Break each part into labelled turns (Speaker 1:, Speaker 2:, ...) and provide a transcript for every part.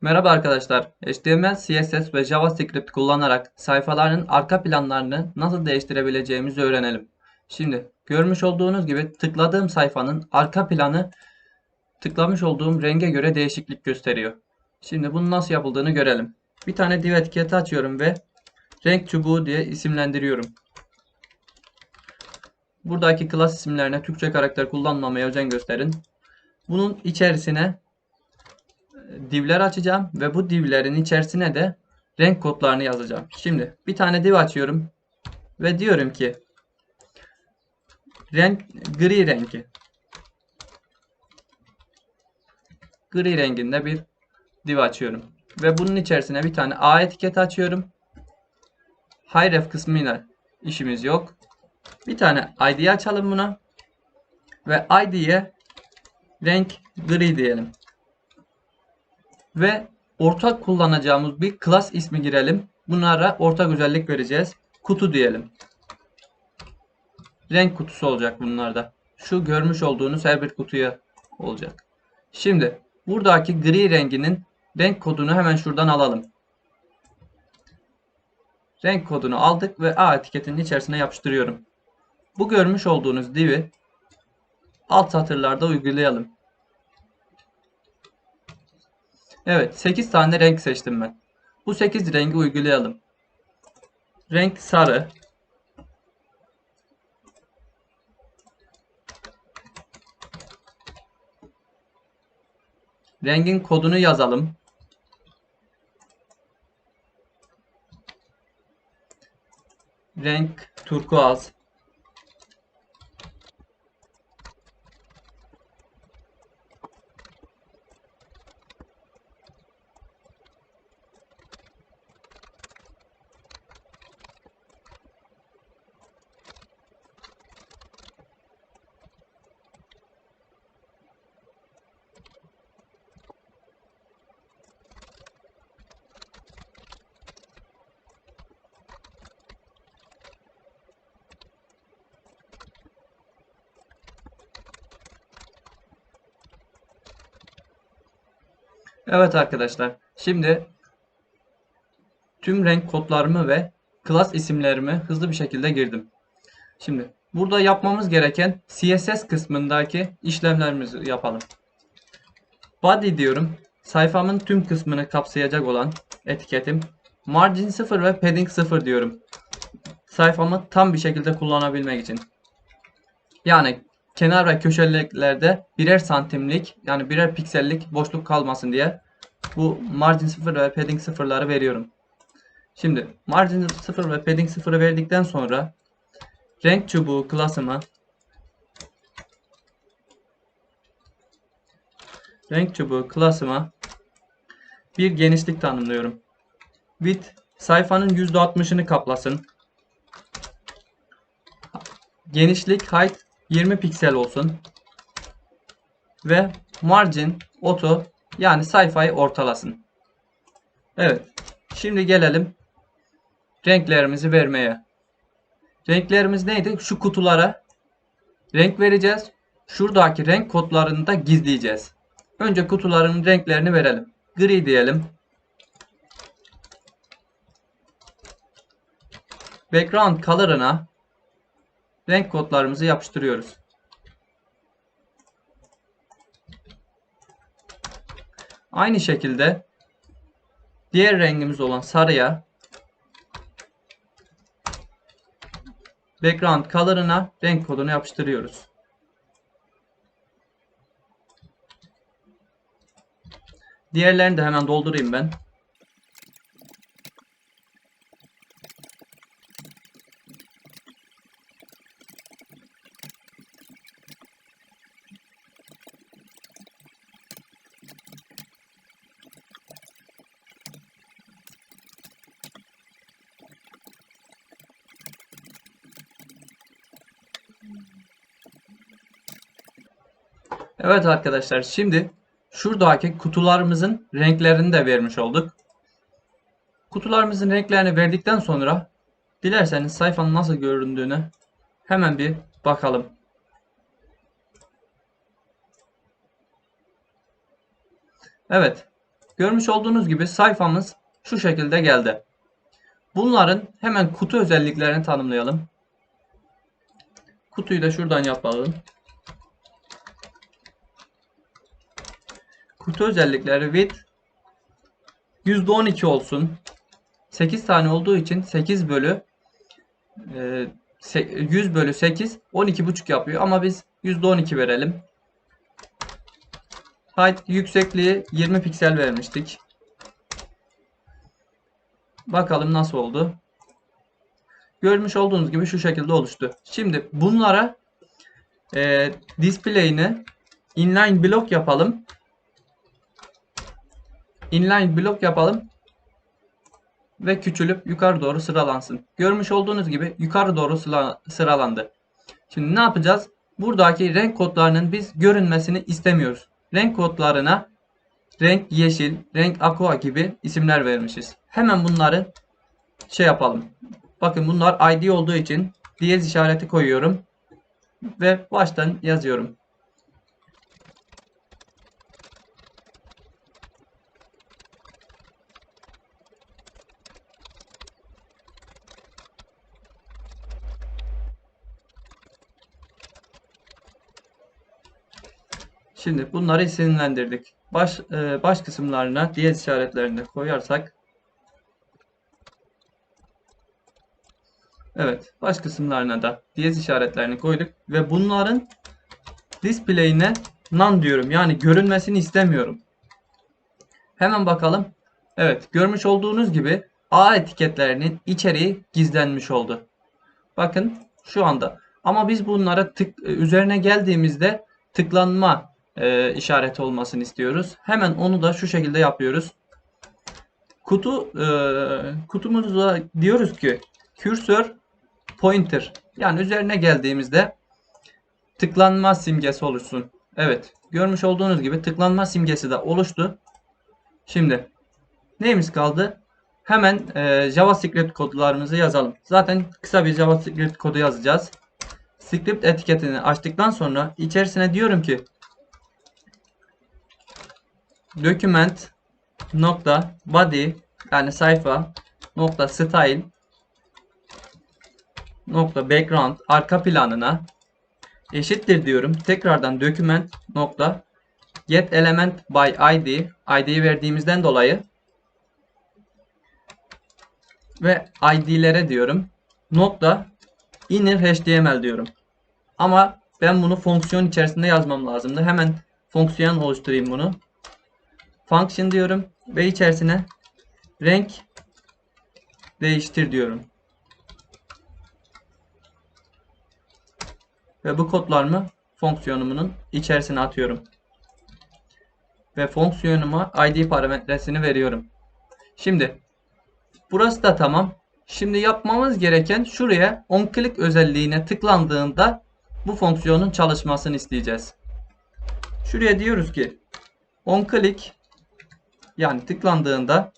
Speaker 1: Merhaba arkadaşlar. HTML, CSS ve JavaScript kullanarak sayfaların arka planlarını nasıl değiştirebileceğimizi öğrenelim. Şimdi görmüş olduğunuz gibi tıkladığım sayfanın arka planı tıklamış olduğum renge göre değişiklik gösteriyor. Şimdi bunun nasıl yapıldığını görelim. Bir tane div etiketi açıyorum ve renk çubuğu diye isimlendiriyorum. Buradaki klas isimlerine Türkçe karakter kullanmamaya özen gösterin. Bunun içerisine divler açacağım ve bu divlerin içerisine de renk kodlarını yazacağım. Şimdi bir tane div açıyorum ve diyorum ki renk gri rengi gri renginde bir div açıyorum ve bunun içerisine bir tane A etiketi açıyorum. Href kısmıyla işimiz yok. Bir tane ID açalım buna ve ID'ye renk gri diyelim ve ortak kullanacağımız bir class ismi girelim. Bunlara ortak özellik vereceğiz. Kutu diyelim. Renk kutusu olacak bunlarda. Şu görmüş olduğunuz her bir kutuya olacak. Şimdi buradaki gri renginin renk kodunu hemen şuradan alalım. Renk kodunu aldık ve A etiketinin içerisine yapıştırıyorum. Bu görmüş olduğunuz div'i alt satırlarda uygulayalım. Evet 8 tane renk seçtim ben. Bu 8 rengi uygulayalım. Renk sarı. Rengin kodunu yazalım. Renk turkuaz. Evet arkadaşlar. Şimdi tüm renk kodlarımı ve class isimlerimi hızlı bir şekilde girdim. Şimdi burada yapmamız gereken CSS kısmındaki işlemlerimizi yapalım. Body diyorum. Sayfamın tüm kısmını kapsayacak olan etiketim. Margin 0 ve padding 0 diyorum. Sayfamı tam bir şekilde kullanabilmek için. Yani kenar ve köşelerde birer santimlik yani birer piksellik boşluk kalmasın diye bu margin 0 ve padding 0'ları veriyorum. Şimdi margin 0 ve padding 0'ı verdikten sonra renk çubuğu klasıma renk çubuğu klasıma bir genişlik tanımlıyorum. Width sayfanın %60'ını kaplasın. Genişlik height 20 piksel olsun. Ve margin auto yani sayfayı ortalasın. Evet. Şimdi gelelim renklerimizi vermeye. Renklerimiz neydi? Şu kutulara renk vereceğiz. Şuradaki renk kodlarını da gizleyeceğiz. Önce kutuların renklerini verelim. Gri diyelim. Background color'ına renk kodlarımızı yapıştırıyoruz. Aynı şekilde diğer rengimiz olan sarıya background color'ına renk kodunu yapıştırıyoruz. Diğerlerini de hemen doldurayım ben. Evet arkadaşlar şimdi şuradaki kutularımızın renklerini de vermiş olduk. Kutularımızın renklerini verdikten sonra dilerseniz sayfanın nasıl göründüğünü hemen bir bakalım. Evet. Görmüş olduğunuz gibi sayfamız şu şekilde geldi. Bunların hemen kutu özelliklerini tanımlayalım. Kutuyu da şuradan yapalım. Kutu özellikleri width %12 olsun. 8 tane olduğu için 8 bölü e, 100 bölü 8 12,5 yapıyor ama biz %12 verelim. Height yüksekliği 20 piksel vermiştik. Bakalım nasıl oldu. Görmüş olduğunuz gibi şu şekilde oluştu. Şimdi bunlara e, display'ini inline block yapalım. Inline block yapalım ve küçülüp yukarı doğru sıralansın. Görmüş olduğunuz gibi yukarı doğru sıra, sıralandı. Şimdi ne yapacağız? Buradaki renk kodlarının biz görünmesini istemiyoruz. Renk kodlarına renk yeşil, renk aqua gibi isimler vermişiz. Hemen bunları şey yapalım. Bakın bunlar ID olduğu için diyez işareti koyuyorum ve baştan yazıyorum. Şimdi bunları isimlendirdik. Baş, e, baş kısımlarına diyez işaretlerini koyarsak Evet, baş kısımlarına da diyez işaretlerini koyduk ve bunların display'ine none diyorum. Yani görünmesini istemiyorum. Hemen bakalım. Evet, görmüş olduğunuz gibi A etiketlerinin içeriği gizlenmiş oldu. Bakın şu anda. Ama biz bunlara tık üzerine geldiğimizde tıklanma e, işareti olmasını istiyoruz. Hemen onu da şu şekilde yapıyoruz. Kutu e, kutumuzda diyoruz ki cursor pointer yani üzerine geldiğimizde tıklanma simgesi oluşsun. Evet görmüş olduğunuz gibi tıklanma simgesi de oluştu. Şimdi neyimiz kaldı? Hemen e, JavaScript kodlarımızı yazalım. Zaten kısa bir JavaScript kodu yazacağız. Script etiketini açtıktan sonra içerisine diyorum ki document nokta body yani sayfa nokta style nokta background arka planına eşittir diyorum. Tekrardan document nokta get element by id id'yi verdiğimizden dolayı ve id'lere diyorum. Nokta inner html diyorum. Ama ben bunu fonksiyon içerisinde yazmam lazımdı. Hemen fonksiyon oluşturayım bunu. Function diyorum ve içerisine renk değiştir diyorum. Ve bu kodlarımı fonksiyonumun içerisine atıyorum. Ve fonksiyonuma id parametresini veriyorum. Şimdi burası da tamam. Şimdi yapmamız gereken şuraya on click özelliğine tıklandığında bu fonksiyonun çalışmasını isteyeceğiz. Şuraya diyoruz ki on click yani tıklandığında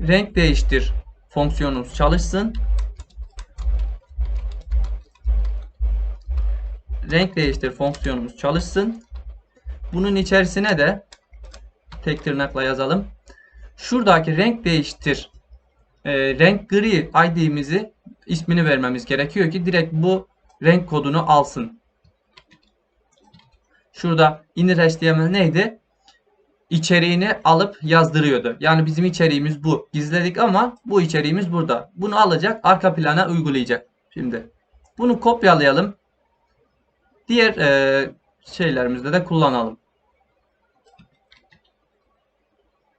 Speaker 1: renk değiştir fonksiyonumuz çalışsın. Renk değiştir fonksiyonumuz çalışsın. Bunun içerisine de tek tırnakla yazalım. Şuradaki renk değiştir e, renk gri ID'mizi ismini vermemiz gerekiyor ki direkt bu renk kodunu alsın. Şurada inner HTML neydi? İçeriğini alıp yazdırıyordu. Yani bizim içeriğimiz bu. Gizledik ama bu içeriğimiz burada. Bunu alacak arka plana uygulayacak. Şimdi bunu kopyalayalım. Diğer e, şeylerimizde de kullanalım.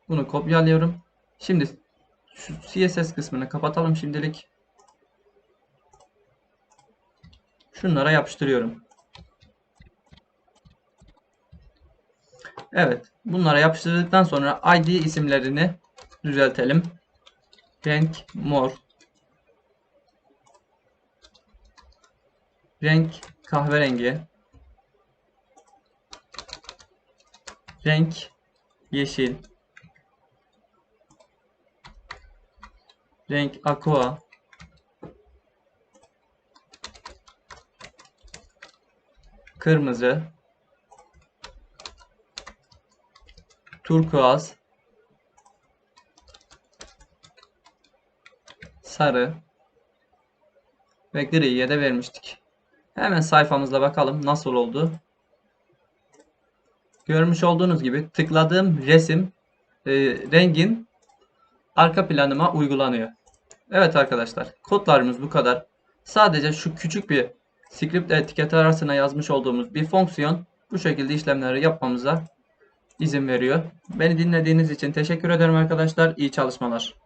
Speaker 1: Bunu kopyalıyorum. Şimdi şu CSS kısmını kapatalım şimdilik. Şunlara yapıştırıyorum. Evet. Bunlara yapıştırdıktan sonra ID isimlerini düzeltelim. Renk mor. Renk kahverengi. Renk yeşil. Renk aqua. Kırmızı. Turkuaz, sarı ve griye de vermiştik. Hemen sayfamızda bakalım nasıl oldu. Görmüş olduğunuz gibi tıkladığım resim e, rengin arka planıma uygulanıyor. Evet arkadaşlar kodlarımız bu kadar. Sadece şu küçük bir script etiketi arasına yazmış olduğumuz bir fonksiyon bu şekilde işlemleri yapmamıza izin veriyor. Beni dinlediğiniz için teşekkür ederim arkadaşlar. İyi çalışmalar.